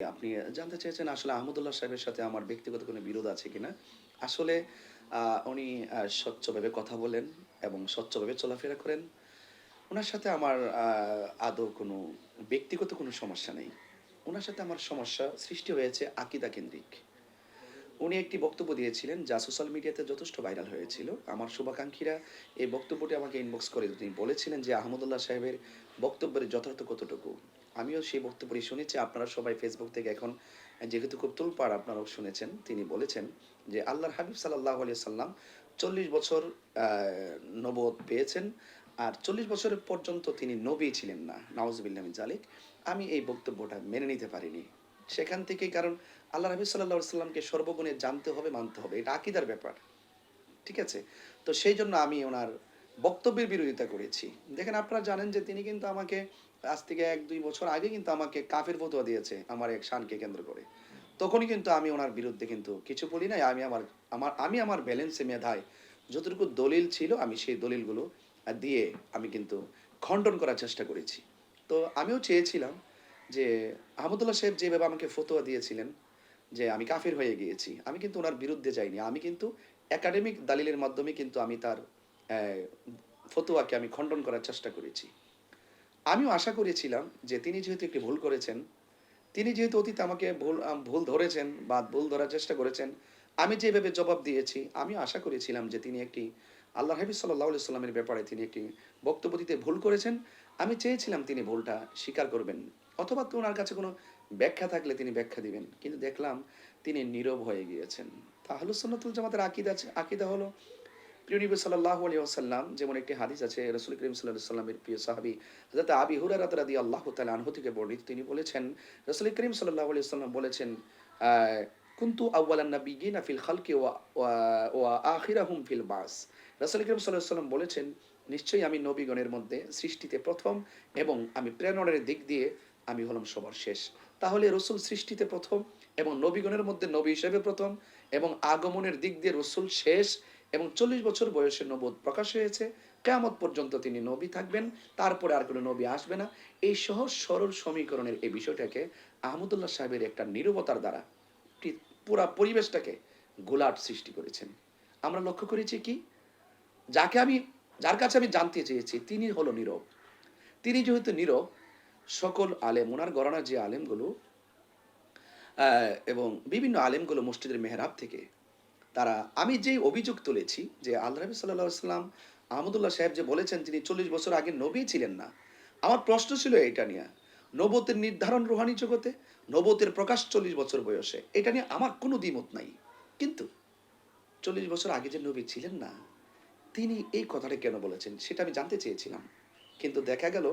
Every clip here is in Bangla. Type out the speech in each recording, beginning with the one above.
আপনি জানতে চেয়েছেন আসলে আহমদুল্লাহ সাহেবের সাথে আমার ব্যক্তিগত কোনো বিরোধ আছে কিনা? আসলে উনি স্বচ্ছভাবে কথা বলেন এবং স্বচ্ছভাবে চলাফেরা করেন। ওনার সাথে আমার আদৌ কোনো ব্যক্তিগত কোনো সমস্যা নেই। ওনার সাথে আমার সমস্যা সৃষ্টি হয়েছে আকিদা কেন্দ্রিক উনি একটি বক্তব্য দিয়েছিলেন যা সোশ্যাল মিডিয়াতে যথেষ্ট ভাইরাল হয়েছিল। আমার শুভাকাঙ্ক্ষীরা এই বক্তব্যটি আমাকে ইনবক্স করে তিনি বলেছিলেন যে আহমদুল্লাহ সাহেবের বক্তব্যের যথার্থ কতটুকু। আমিও সেই বক্তব্যটি শুনেছি। আপনারা সবাই ফেসবুক থেকে এখন, যেহেতু খুব তুলপাড় আপনারাও শুনেছেন, তিনি বলেছেন যে আল্লাহর হাবিব সাল্লাহ আলিয়া সাল্লাম চল্লিশ বছর নবদ পেয়েছেন আর চল্লিশ বছরের পর্যন্ত তিনি নবী ছিলেন না। নওয়াজবিল্লামিন জালিক আমি এই বক্তব্যটা মেনে নিতে পারিনি। সেখান থেকে কারণ আল্লাহ নবী সাল্লাহ সাল্লামকে সর্বগুণে জানতে হবে, মানতে হবে। এটা আকিদার ব্যাপার। ঠিক আছে? তো সেই জন্য আমি ওনার বক্তব্যের বিরোধিতা করেছি। দেখেন আপনারা জানেন যে তিনি কিন্তু আমাকে আজ থেকে এক, দুই বছর আগে কিন্তু আমাকে কাফের ফতোয়া দিয়েছে আমার এক শানকে কেন্দ্র করে। তখনই কিন্তু আমি ওনার বিরুদ্ধে কিন্তু কিছু বলি নাই। আমি আমার আমার, আমি আমার ব্যালেন্সে মেধায় যতটুকু দলিল ছিল আমি সেই দলিলগুলো দিয়ে আমি কিন্তু খণ্ডন করার চেষ্টা করেছি। তো আমিও চেয়েছিলাম যে আহমদুল্লাহ সাহেব যেভাবে আমাকে ফতোয়া দিয়েছিলেন যে আমি কাফির হয়ে গিয়েছি, আমি কিন্তু ওনার বিরুদ্ধে যাইনি। আমি কিন্তু একাডেমিক দালিলের মাধ্যমে কিন্তু আমি তার ফতোয়াকে আমি খণ্ডন করার চেষ্টা করেছি। আমিও আশা করেছিলাম যে তিনি যেহেতু একটি ভুল করেছেন, তিনি যেহেতু অতীতে আমাকে ভুল ভুল ধরেছেন বা ভুল ধরার চেষ্টা করেছেন, আমি যেভাবে জবাব দিয়েছি, আমি আশা করেছিলাম যে তিনি একটি আল্লাহ হাবিব সাল্লাহ সাল্লামের ব্যাপারে তিনি একটি বক্তব্য দিতে ভুল করেছেন। আমি চেয়েছিলাম তিনি ভুলটা স্বীকার করবেন, অথবা ওনার কাছে কোনো ব্যাখ্যা থাকলে তিনি ব্যাখ্যা দিবেন, কিন্তু দেখলাম তিনি নীরব হয়ে গিয়েছেন। তাহলে সন্ন্যতুল জামাতের আকিদা আছে, আকিদা হলো প্রিয় নবী সাল্লাহ আলী আসাল্লাম যেমন একটি হাদিস আছে, রসুল করিম সাল্লাহ সাল্লামের প্রিয় সাহাবি হজরত আবি আল্লাহ আনহু থেকে বর্ণিত, তিনি বলেছেন, রসুল করিম সাল্লাহ আলী সাল্লাম বলেছেন কুন্তু আউ্বালান খালকি ওয়া আখিরাহুম ফিল বাস। করিম সাল্লাহ সাল্লাম বলেছেন, নিশ্চয়ই আমি নবীগণের মধ্যে সৃষ্টিতে প্রথম এবং আমি প্রেরণের দিক দিয়ে আমি হলাম সবার শেষ। তাহলে রসুল সৃষ্টিতে প্রথম এবং নবীগণের মধ্যে নবী হিসেবে প্রথম এবং আগমনের দিক দিয়ে রসুল শেষ এবং চল্লিশ বছর বয়সে নবদ প্রকাশ হয়েছে। কেয়ামত পর্যন্ত তিনি নবী থাকবেন। তারপরে আর কোনো নবী আসবে না। এই সহজ সরল সমীকরণের এই বিষয়টাকে আহমদুল্লাহ সাহেবের একটা নিরবতার দ্বারা পুরা পরিবেশটাকে গোলাট সৃষ্টি করেছেন। আমরা লক্ষ্য করেছি কি? যাকে আমি, যার কাছে আমি জানতে চেয়েছি, তিনি হলো নীরব। তিনি যেহেতু নীরব, সকল আলেম, ওনার গণনা যে আলেমগুলো এবং বিভিন্ন আলেমগুলো মসজিদের মেহরাব থেকে তারা, আমি যে অভিযোগ তুলেছি যে আল্লাহ নবী সাল্লাহ সাল্লাম আহমদুল্লাহ সাহেব যে বলেছেন তিনি চল্লিশ বছর আগে নবী ছিলেন না, আমার প্রশ্ন ছিল এটা নিয়ে নবতের নির্ধারণ রোহানি জগতে নবতের প্রকাশ চল্লিশ বছর বয়সে, এটা নিয়ে আমার কোনো দ্বিমত নাই। কিন্তু চল্লিশ বছর আগে যে নবী ছিলেন না, তিনি এই কথাটা কেন বলেছেন সেটা আমি জানতে চেয়েছিলাম। কিন্তু দেখা গেল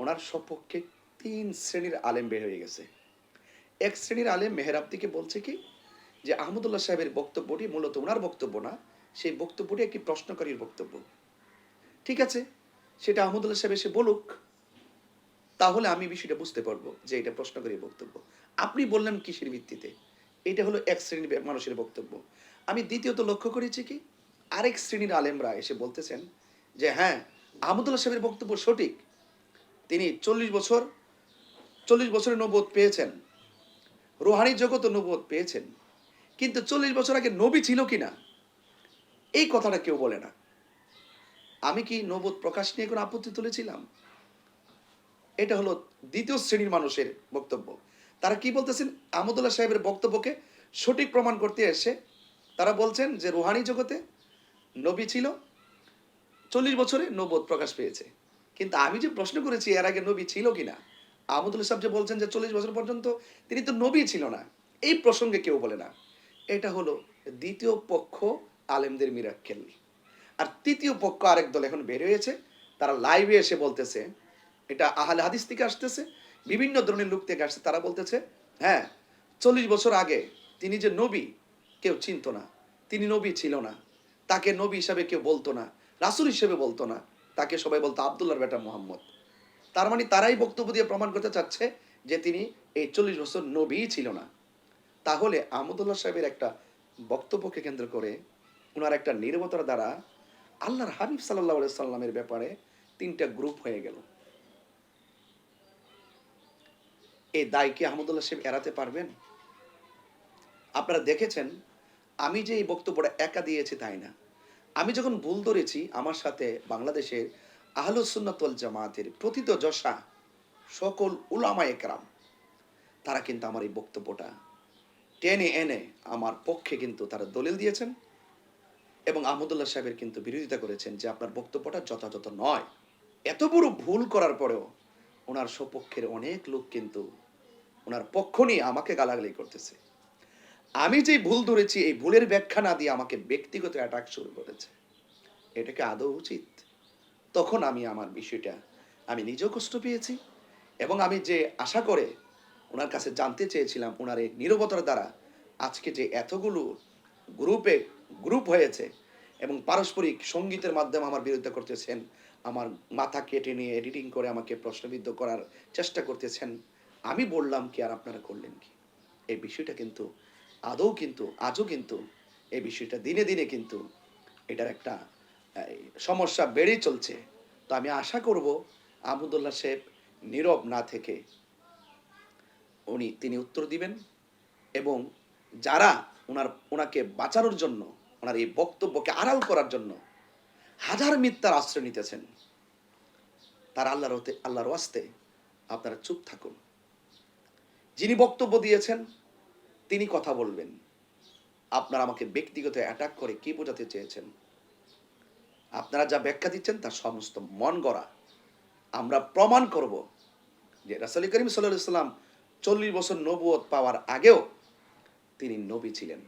ওনার সপক্ষে তিন শ্রেণির আলেম বের হয়ে গেছে। এক শ্রেণির আলেম মেহরাব থেকে বলছে কি যে আহমদুল্লাহ সাহেবের বক্তব্যটি মূলত ওনার বক্তব্য না, সেই বক্তব্যটি একটি প্রশ্নকারীর বক্তব্য। ঠিক আছে? সেটা আহমদুল্লাহ সাহেব এসে বলুক, তাহলে আমি বিষয়টা বুঝতে পারব যে এটা প্রশ্নকারীর বক্তব্য। আপনি বললেন কিসের ভিত্তিতে? এটা হলো এক শ্রেণির মানুষের বক্তব্য। আমি দ্বিতীয়ত লক্ষ্য করেছি কি, আরেক শ্রেণির আলেমরা এসে বলতেছেন যে হ্যাঁ আহমদুল্লাহ সাহেবের বক্তব্য সঠিক। তিনি চল্লিশ বছর, চল্লিশ বছরের নবোধ পেয়েছেন। রোহানি জগৎ নবোধ পেয়েছেন। কিন্তু চল্লিশ বছর আগে নবী ছিল কিনা? এই কথাটা কেউ বলে না। আমি কি নবোধ প্রকাশ নিয়ে কোনো আপত্তি তুলেছিলাম? এটা হলো দ্বিতীয় শ্রেণির মানুষের বক্তব্য। তারা কি বলতেছেন? আহমদুল্লাহ সাহেবের বক্তব্যকে সঠিক প্রমাণ করতে এসে তারা বলছেন যে, রুহানি জগতে নবী ছিল, চল্লিশ বছরে নবোধ প্রকাশ পেয়েছে। কিন্তু আমি যে প্রশ্ন করেছি, এর আগে নবী ছিল কিনা? আহমদুল্লাহ সাহেব যে বলছেন যে, চল্লিশ বছর পর্যন্ত তিনি তো নবী ছিল না, এই প্রসঙ্গে কেউ বলে না। এটা হলো দ্বিতীয় পক্ষ আলেমদের মিরাক্কেল। আর তৃতীয় পক্ষ আরেক দল এখন বের হয়েছে, তারা লাইভে এসে বলতেছে, এটা আহলে হাদিস থেকে আসতেছে, বিভিন্ন ধরনের লোক থেকে আসছে, তারা বলতেছে হ্যাঁ চল্লিশ বছর আগে তিনি যে নবী, কেউ চিনত না, তিনি নবী ছিল না, তাকে নবী হিসাবে কেউ বলতো না, রাসুল হিসেবে বলতো না, তাকে সবাই বলতো আবদুল্লাহর বেটা মোহাম্মদ। তার মানে তারাই বক্তব্য দিয়ে প্রমাণ করতে চাচ্ছে যে তিনি এই চল্লিশ বছর নবীই ছিল না। তাহলে আহমদুল্লাহ সাহেবের একটা বক্তব্যকে কেন্দ্র করে ওনার একটা নির্বতার দ্বারা আল্লাহর হাবিব সাল্লাহ সাল্লামের ব্যাপারে তিনটা গ্রুপ হয়ে গেল। এই দায় কি আহমদুল্লাহ সাহেব এড়াতে পারবেন? আপনারা দেখেছেন, আমি যে এই বক্তব্যটা একা দিয়েছি তাই না। আমি যখন ভুল ধরেছি, আমার সাথে বাংলাদেশের আহলুসুন্নাতল জামাতের প্রথিত যশা সকল উলামা একরাম তারা কিন্তু আমার এই বক্তব্যটা টেনে এনে আমার পক্ষে কিন্তু তারা দলিল দিয়েছেন এবং আহমদুল্লাহ সাহেবের কিন্তু বিরোধিতা করেছেন যে আপনার বক্তব্যটা যথাযথ নয়। এত বড় ভুল করার পরেও ওনার সপক্ষের অনেক লোক কিন্তু ওনার পক্ষ নিয়ে আমাকে গালাগালি করতেছে। আমি যে ভুল ধরেছি, এই ভুলের ব্যাখ্যা না দিয়ে আমাকে ব্যক্তিগত অ্যাটাক শুরু করেছে। এটাকে আদৌ উচিত? তখন আমি আমার বিষয়টা, আমি নিজেও কষ্ট পেয়েছি এবং আমি যে আশা করে ওনার কাছে জানতে চেয়েছিলাম ওনার এই নিরবতার দ্বারা আজকে যে এতগুলো গ্রুপে গ্রুপ হয়েছে এবং পারস্পরিক সঙ্গীতের মাধ্যমে আমার বিরোধিতা করতেছেন, আমার মাথা কেটে নিয়ে এডিটিং করে আমাকে প্রশ্নবিদ্ধ করার চেষ্টা করতেছেন, আমি বললাম কি আর আপনারা করলেন কি? এই বিষয়টা কিন্তু আদৌ কিন্তু, আজও কিন্তু, এই বিষয়টা দিনে দিনে কিন্তু এটার একটা সমস্যা বেড়েই চলছে। তো আমি আশা করব আহমদুল্লাহ সাহেব নীরব না থেকে উনি, তিনি উত্তর দিবেন এবং যারা ওনার ওনাকে বাঁচানোর জন্য ওনার এই বক্তব্যকে আড়াল করার জন্য হাজার মিথ্যার আশ্রয় নিতেছেন, তার আল্লাহর আল্লাহর ওয়াস্তে আপনারা চুপ থাকুন। যিনি বক্তব্য দিয়েছেন, তিনি কথা বলবেন। আপনারা আমাকে ব্যক্তিগত অ্যাটাক করে কি বোঝাতে চেয়েছেন? আপনারা যা ব্যাখ্যা দিচ্ছেন, তার সমস্ত মন গড়া। আমরা প্রমাণ করব যে রাসালি করিম সাল্লাহ সাল্লাম চল্লিশ বছর নবুয়ত পাওয়ার আগেও তিনি নবী ছিলেন।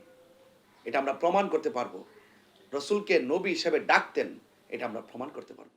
এটা আমরা প্রমাণ করতে পারব। রসুলকে নবী হিসেবে ডাকতেন, এটা আমরা প্রমাণ করতে পারব।